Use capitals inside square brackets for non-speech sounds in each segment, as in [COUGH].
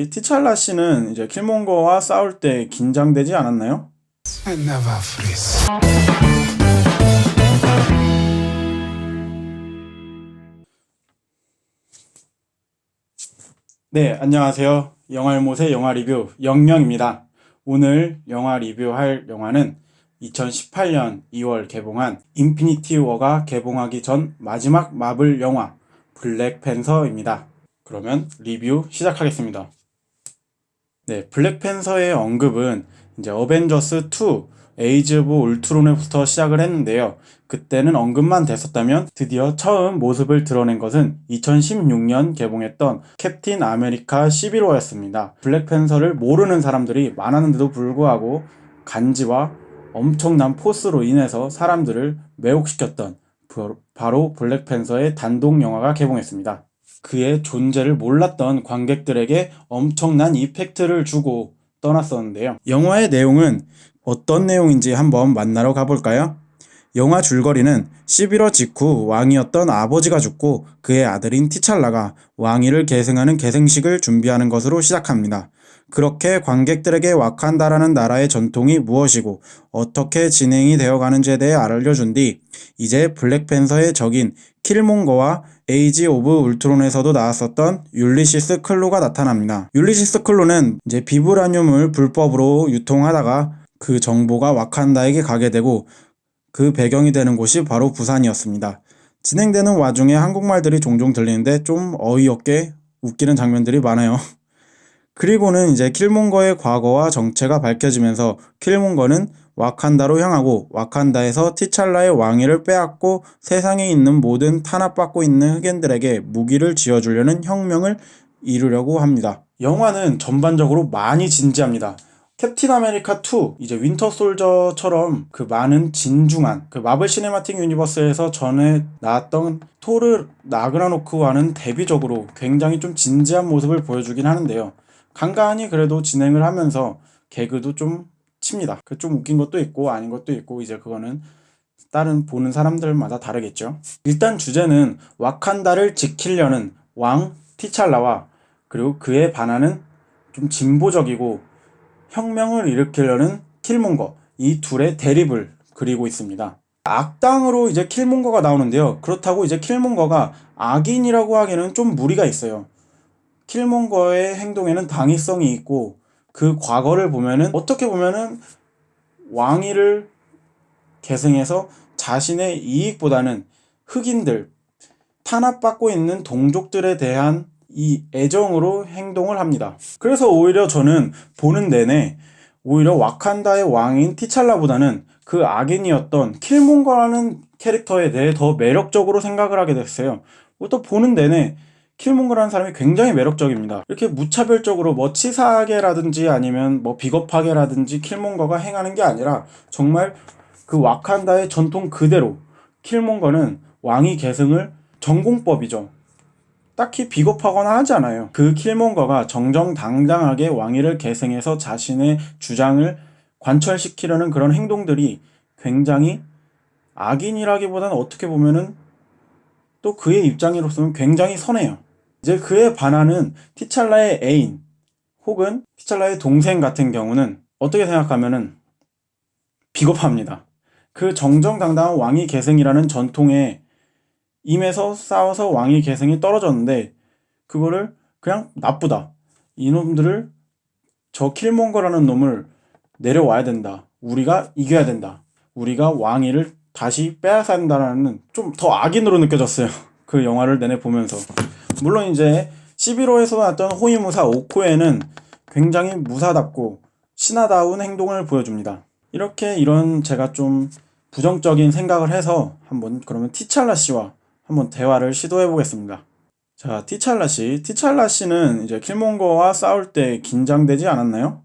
이 티찰라 씨는 이제 킬몽거와 싸울 때 긴장되지 않았나요? I never freeze. 네, 안녕하세요. 영알못의 영화 리뷰 영영입니다. 오늘 영화 리뷰할 영화는 2018년 2월 개봉한 인피니티 워가 개봉하기 전 마지막 마블 영화 블랙팬서입니다. 그러면 리뷰 시작하겠습니다. 네, 블랙팬서의 언급은 이제 어벤져스 2 에이즈 오브 울트론에부터 시작을 했는데요. 그때는 언급만 됐었다면 드디어 처음 모습을 드러낸 것은 2016년 개봉했던 캡틴 아메리카 11호였습니다. 블랙팬서를 모르는 사람들이 많았는데도 불구하고 간지와 엄청난 포스로 인해서 사람들을 매혹시켰던 바- 바로 블랙팬서의 단독 영화가 개봉했습니다. 그의 존재를 몰랐던 관객들에게 엄청난 이펙트를 주고 떠났었는데요. 영화의 내용은 어떤 내용인지 한번 만나러 가볼까요? 영화 줄거리는 11호 직후 왕이었던 아버지가 죽고 그의 아들인 티찰라가 왕위를 계승하는 계승식을 준비하는 것으로 시작합니다. 그렇게 관객들에게 와칸다라는 나라의 전통이 무엇이고 어떻게 진행이 되어 가는지에 대해 알려준 뒤 이제 블랙팬서의 적인 킬몽거와 에이지 오브 울트론에서도 나왔었던 율리시스 클로가 나타납니다. 율리시스 클로는 이제 비브라늄을 불법으로 유통하다가 그 정보가 와칸다에게 가게 되고 그 배경이 되는 곳이 바로 부산이었습니다. 진행되는 와중에 한국말들이 종종 들리는데 좀 어이없게 웃기는 장면들이 많아요. [LAUGHS] 그리고는 이제 킬몽거의 과거와 정체가 밝혀지면서 킬몽거는 와칸다로 향하고 와칸다에서 티찰라의 왕위를 빼앗고 세상에 있는 모든 탄압받고 있는 흑인들에게 무기를 쥐어주려는 혁명을 이루려고 합니다. 영화는 전반적으로 많이 진지합니다. 캡틴 아메리카 2 이제 윈터 솔저처럼 그 많은 진중한 그 마블 시네마틱 유니버스에서 전에 나왔던 토르 나그라노크와는 대비적으로 굉장히 좀 진지한 모습을 보여주긴 하는데요. 간간히 그래도 진행을 하면서 개그도 좀 칩니다. 그 좀 웃긴 것도 있고 아닌 것도 있고 이제 그거는 다른 보는 사람들마다 다르겠죠. 일단 주제는 와칸다를 지키려는 왕 티찰라와 그리고 그에 반하는 좀 진보적이고 혁명을 일으키려는 킬몽거 이 둘의 대립을 그리고 있습니다. 악당으로 이제 킬몽거가 나오는데요. 그렇다고 이제 킬몽거가 악인이라고 하기에는 좀 무리가 있어요. 킬몽거의 행동에는 당위성이 있고 그 과거를 보면은 어떻게 보면은 왕위를 계승해서 자신의 이익보다는 흑인들 탄압받고 있는 동족들에 대한 이 애정으로 행동을 합니다. 그래서 오히려 저는 보는 내내 오히려 와칸다의 왕인 티찰라보다는 그 악인이었던 킬몽거라는 캐릭터에 대해 더 매력적으로 생각을 하게 됐어요. 또 보는 내내 킬몽거라는 사람이 굉장히 매력적입니다. 이렇게 무차별적으로 뭐 치사하게라든지 아니면 뭐 비겁하게라든지 킬몽거가 행하는 게 아니라 정말 그 와칸다의 전통 그대로 킬몽거는 왕위 계승을 전공법이죠. 딱히 비겁하거나 하지 않아요. 그 킬몽거가 정정당당하게 왕위를 계승해서 자신의 주장을 관철시키려는 그런 행동들이 굉장히 악인이라기보다는 어떻게 보면은 또 그의 입장으로서는 굉장히 선해요. 이제 그에 반하는 티찰라의 애인 혹은 티찰라의 동생 같은 경우는 어떻게 생각하면은 비겁합니다. 그 정정당당한 왕위 계승이라는 전통에 임해서 싸워서 왕위 계승이 떨어졌는데 그거를 그냥 나쁘다. 이놈들을 저 킬몽거라는 놈을 내려와야 된다. 우리가 이겨야 된다. 우리가 왕위를 다시 빼앗아야 된다라는 좀 더 악인으로 느껴졌어요. [LAUGHS] 그 영화를 내내 보면서. 물론 이제 11호에서 나왔던 호위무사 오코에는 굉장히 무사답고 신하다운 행동을 보여줍니다. 이렇게 이런 제가 좀 부정적인 생각을 해서 한번 그러면 티찰라 씨와 한번 대화를 시도해 보겠습니다. 자, 티찰라 씨. 티찰라 씨는 이제 킬몽거와 싸울 때 긴장되지 않았나요?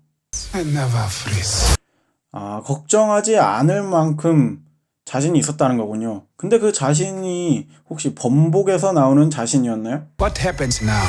아, 걱정하지 않을 만큼 자신이 있었다는 거군요. 근데 그 자신이 혹시 범복에서 나오는 자신이었나요? What happens now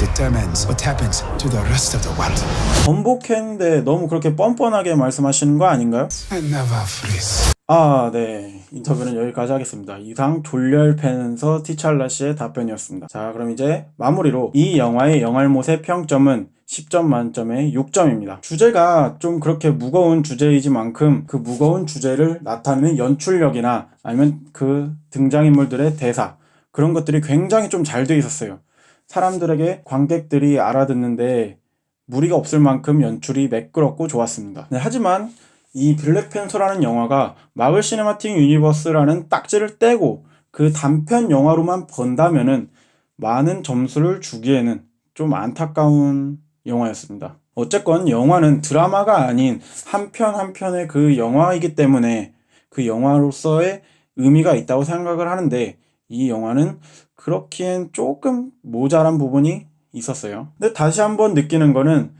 determines what happens to the rest of the world. 범복했는데 너무 그렇게 뻔뻔하게 말씀하시는 거 아닌가요? I never freeze. 아, 네. 인터뷰는 여기까지 하겠습니다. 이상 졸렬팬서 티찰라 씨의 답변이었습니다. 자, 그럼 이제 마무리로 이 영화의 영알못의 평점은 10점 만점에 6점입니다. 주제가 좀 그렇게 무거운 주제이지만큼 그 무거운 주제를 나타내는 연출력이나 아니면 그 등장인물들의 대사 그런 것들이 굉장히 좀 잘 돼 있었어요. 사람들에게 관객들이 알아듣는데 무리가 없을 만큼 연출이 매끄럽고 좋았습니다. 네, 하지만 이 블랙팬서라는 영화가 마블 시네마틱 유니버스라는 딱지를 떼고 그 단편 영화로만 본다면은 많은 점수를 주기에는 좀 안타까운 영화였습니다. 어쨌건 영화는 드라마가 아닌 한 편 한 편의 그 영화이기 때문에 그 영화로서의 의미가 있다고 생각을 하는데 이 영화는 그렇기엔 조금 모자란 부분이 있었어요. 근데 다시 한번 느끼는 거는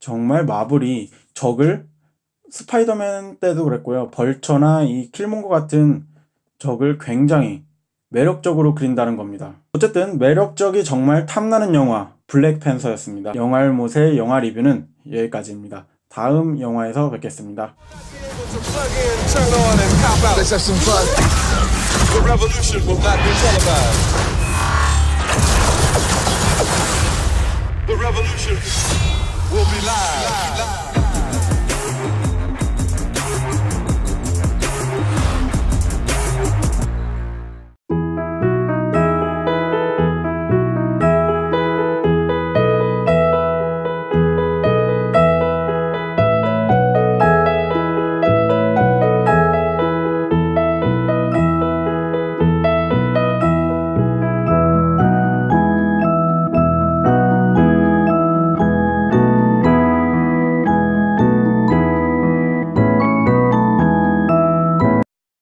정말 마블이 적을 스파이더맨 때도 그랬고요. 벌처나 이 킬몬고 같은 적을 굉장히 매력적으로 그린다는 겁니다. 어쨌든 매력적이 정말 탐나는 영화 블랙팬서였습니다. 영알못의 영화 리뷰는 여기까지입니다. 다음 영화에서 뵙겠습니다. Will be live.